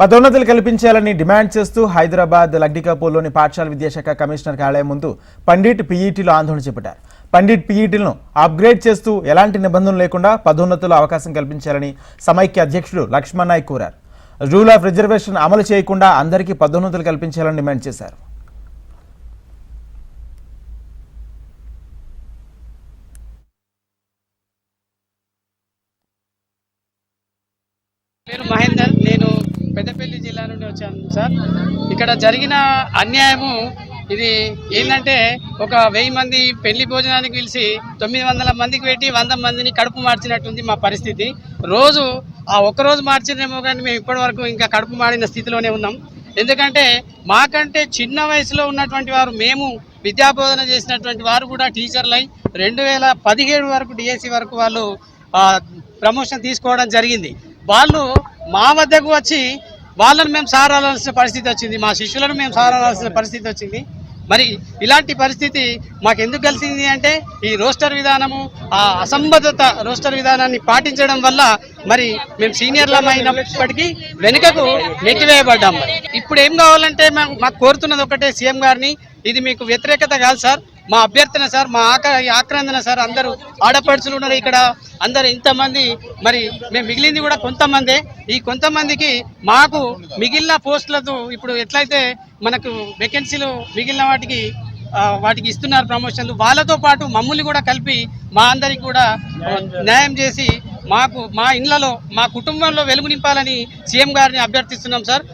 పదోన్నతులు కల్పించాలని డిమాండ్ చేస్తూ హైదరాబాద్ లగ్డికాపూర్లోని పాఠశాల విద్యాశాఖ కమిషనర్ కార్యాలయం ముందు పండిట్ పీఈటీలో ఆందోళన చేపట్టారు. పండిట్ పీఈటీలను అప్గ్రేడ్ చేస్తూ ఎలాంటి నిబంధనలు లేకుండా పదోన్నతులు అవకాశం కల్పించాలని సమైక్య అధ్యక్షుడు లక్ష్మణ్ నాయక్ కోరారు. రూల్ ఆఫ్ రిజర్వేషన్ అమలు చేయకుండా అందరికీ పదోన్నతులు కల్పించాలని డిమాండ్ చేశారు. పేరు మహేందర్. నుండి వచ్చాను సార్. ఇక్కడ జరిగిన అన్యాయము ఇది ఏంటంటే ఒక వెయ్యి మంది పెళ్ళి భోజనానికి పిలిచి తొమ్మిది వందల మందికి పెట్టి వంద మందిని కడుపు మార్చినట్టుంది మా పరిస్థితి. రోజు ఆ ఒక్క రోజు మార్చినేమో కానీ మేము ఇప్పటి వరకు ఇంకా కడుపు మాడిన స్థితిలోనే ఉన్నాం. ఎందుకంటే మాకంటే చిన్న వయసులో ఉన్నటువంటి వారు మేము విద్యాబోధన చేసినటువంటి వారు కూడా టీచర్లై రెండు వేల పదిహేడు వరకు డిఎస్సి వరకు వాళ్ళు ప్రమోషన్ తీసుకోవడం జరిగింది. వాళ్ళు మా వద్దకు వచ్చి వాళ్ళని మేము సారాల్సిన పరిస్థితి వచ్చింది మా శిష్యులను మేము సారాల్సిన పరిస్థితి వచ్చింది. మరి ఇలాంటి పరిస్థితి మాకు ఎందుకు కలిసింది అంటే ఈ రోస్టర్ విధానము ఆ అసంబద్ధత రోస్టర్ విధానాన్ని పాటించడం వల్ల మరి మేము సీనియర్లం అయినప్పటికీ వెనుకకు నెట్టివేయబడ్డాం ఇప్పుడు ఏం కావాలంటే మేము మాకు కోరుతున్నది ఒకటే సీఎం గారిని ఇది మీకు వ్యతిరేకత కాదు సార్. మా అభ్యర్థన సార్ మా ఆక ఆక్రందన సార్ అందరూ ఆడపడుచులు ఉన్నారు ఇక్కడ. అందరు ఇంతమంది మరి మేము మిగిలింది కూడా కొంతమందే. ఈ కొంతమందికి మాకు మిగిలిన పోస్టులతో ఇప్పుడు ఎట్లయితే మనకు వేకెన్సీలు మిగిలిన వాటికి వాటికి ఇస్తున్నారు ప్రమోషన్లు వాళ్ళతో పాటు మమ్మల్ని కూడా కలిపి మా అందరికి కూడా న్యాయం చేసి మాకు మా ఇళ్ళలో మా కుటుంబంలో వెలుగు నింపాలని సీఎం గారిని అభ్యర్థిస్తున్నాం సార్.